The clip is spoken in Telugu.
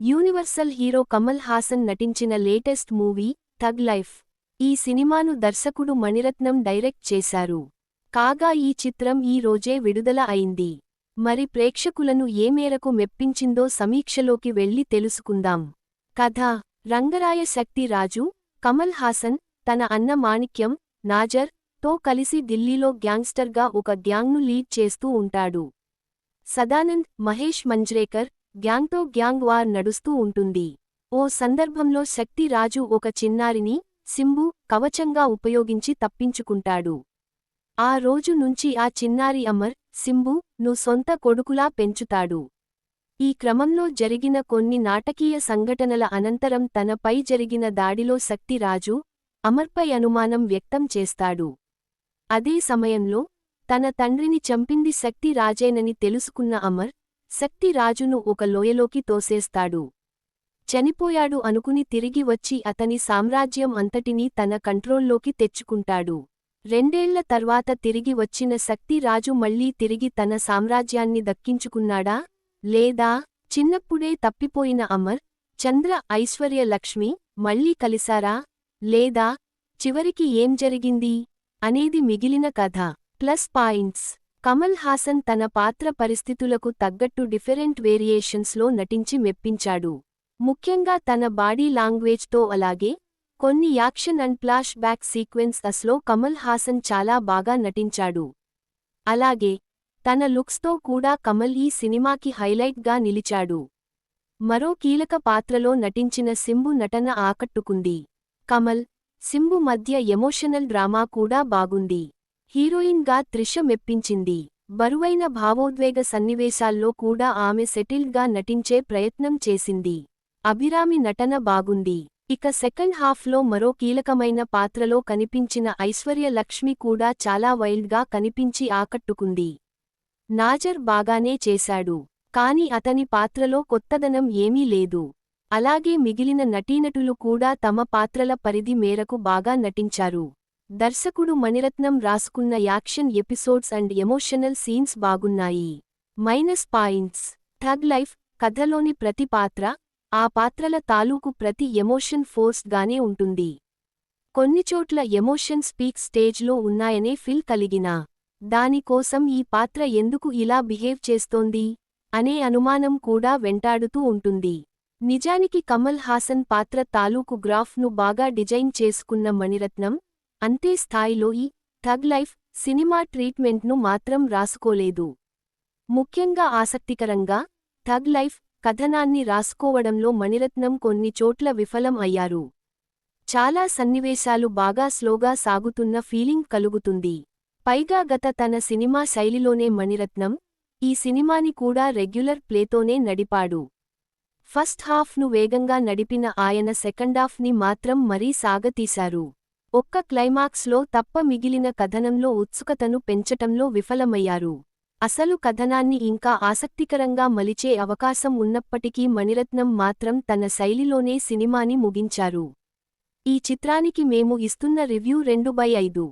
యూనివర్సల్ హీరో కమల్ హాసన్ నటించిన లేటెస్ట్ మూవీ థగ్ లైఫ్. ఈ సినిమాను దర్శకుడు మణిరత్నం డైరెక్ట్ చేశారు. కాగా ఈ చిత్రం ఈ రోజే విడుదల అయింది. మరి ప్రేక్షకులను ఏ మేరకు మెప్పించిందో సమీక్షలోకి వెళ్ళి తెలుసుకుందాం. కథ రంగరాయ శక్తి రాజు కమల్ హాసన్ తన అన్న మాణిక్యం నాజర్తో కలిసి ఢిల్లీలో గ్యాంగ్స్టర్గా ఒక గ్యాంగ్ను లీడ్ చేస్తూ ఉంటాడు. సదానంద్ మహేష్ మంజ్రేకర్ గ్యాంగ్తో గ్యాంగ్ వార్ నడుస్తూ ఉంటుంది. ఓ సందర్భంలో శక్తి రాజు ఒక చిన్నారిని సింబు కవచంగా ఉపయోగించి తప్పించుకుంటాడు. ఆ రోజు నుంచి ఆ చిన్నారి అమర్ సింబు ను సొంత కొడుకులా పెంచుతాడు. ఈ క్రమంలో జరిగిన కొన్ని నాటకీయ సంఘటనల అనంతరం తనపై జరిగిన దాడిలో శక్తిరాజు అమర్పై అనుమానం వ్యక్తం చేస్తాడు. అదే సమయంలో తన తండ్రిని చంపింది శక్తి రాజేనని తెలుసుకున్న అమర్ శక్తి రాజును ఒక లోయలోకి తోసేస్తాడు. చనిపోయాడు అనుకుని తిరిగి వచ్చి అతని సామ్రాజ్యం అంతటినీ తన కంట్రోల్లోకి తెచ్చుకుంటాడు. రెండేళ్ళ తర్వాత తిరిగి వచ్చిన శక్తి రాజు మళ్ళీ తిరిగి తన సామ్రాజ్యాన్ని దక్కించుకున్నాడా? లేదా? చిన్నప్పుడే తప్పిపోయిన అమర్ చంద్ర ఐశ్వర్య లక్ష్మి మళ్ళీ కలిశారా? లేదా? చివరికి ఏం జరిగింది? అనేది మిగిలిన కథ. Plus points. కమల్ హాసన్ తన పాత్ర పరిస్థితులకు తగ్గట్టు డిఫరెంట్ వేరియేషన్స్లో నటించి మెప్పించాడు. ముఖ్యంగా తన బాడీ లాంగ్వేజ్తో అలాగే కొన్ని action and flash back sequence అస్లో Kamal Haasan చాలా బాగా నటించాడు. అలాగే తన లుక్స్తో కూడా కమల్ ఈ సినిమాకి హైలైట్గా నిలిచాడు. మరో కీలక పాత్రలో నటించిన సింబు నటన ఆకట్టుకుంది. కమల్ సింబు మధ్య ఎమోషనల్ డ్రామా కూడా బాగుంది. హీరోయిన్గా త్రిష మెప్పించింది. బరువైన భావోద్వేగ సన్నివేశాల్లో కూడా ఆమె సెటిల్డ్గా నటించే ప్రయత్నం చేసింది. అభిరామి నటన బాగుంది. ఇక సెకండ్ హాఫ్లో మరో కీలకమైన పాత్రలో కనిపించిన ఐశ్వర్య లక్ష్మి కూడా చాలా వైల్డ్గా కనిపించి ఆకట్టుకుంది. నాజర్ బాగానే చేశాడు. కాని అతని పాత్రలో కొత్తదనం ఏమీ లేదు. అలాగే మిగిలిన నటీనటులు కూడా తమ పాత్రల పరిధి మేరకు బాగా నటించారు. దర్శకుడు మణిరత్నం రాసుకున్న action episodes and emotional scenes బాగున్నాయి. Minus points. థగ్ లైఫ్ కథలోని ప్రతి పాత్ర ఆ పాత్రల తాలూకు ప్రతి ఎమోషన్ ఫోర్స్డ్గానే ఉంటుంది. కొన్నిచోట్ల ఎమోషన్ స్పీక్ స్టేజ్లో ఉన్నాయనే ఫిల్ కలిగినా. దానికోసం ఈ పాత్ర ఎందుకు ఇలా బిహేవ్ చేస్తోంది? అనే అనుమానం కూడా వెంటాడుతూ ఉంటుంది. నిజానికి కమల్ హాసన్ పాత్ర తాలూకు గ్రాఫ్ను బాగా డిజైన్ చేసుకున్న మణిరత్నం అంతే స్థాయిలో ఈ థగ్ లైఫ్ సినిమా ట్రీట్మెంట్ను మాత్రం రాసుకోలేదు. ముఖ్యంగా ఆసక్తికరంగా థగ్ లైఫ్ కథనాన్ని రాసుకోవడంలో మణిరత్నం కొన్ని చోట్ల విఫలం అయ్యారు. చాలా సన్నివేశాలు బాగా స్లోగా సాగుతున్న ఫీలింగ్ కలుగుతుంది. పైగా గత తన సినిమా శైలిలోనే మణిరత్నం ఈ సినిమాని కూడా రెగ్యులర్ ప్లేతోనే నడిపాడు. ఫస్ట్ హాఫ్ను వేగంగా నడిపిన ఆయన సెకండాఫ్ని మాత్రం మరీ సాగతీశారు. ఒక్క క్లైమాక్స్లో తప్ప మిగిలిన కథనంలో ఉత్సుకతను పెంచటంలో విఫలమయ్యారు. అసలు కథనాన్ని ఇంకా ఆసక్తికరంగా మలిచే అవకాశం ఉన్నప్పటికీ మణిరత్నం మాత్రం తన శైలిలోనే సినిమాని ముగించారు. ఈ చిత్రానికి మేము ఇస్తున్న రివ్యూ రెండు బై ఐదు.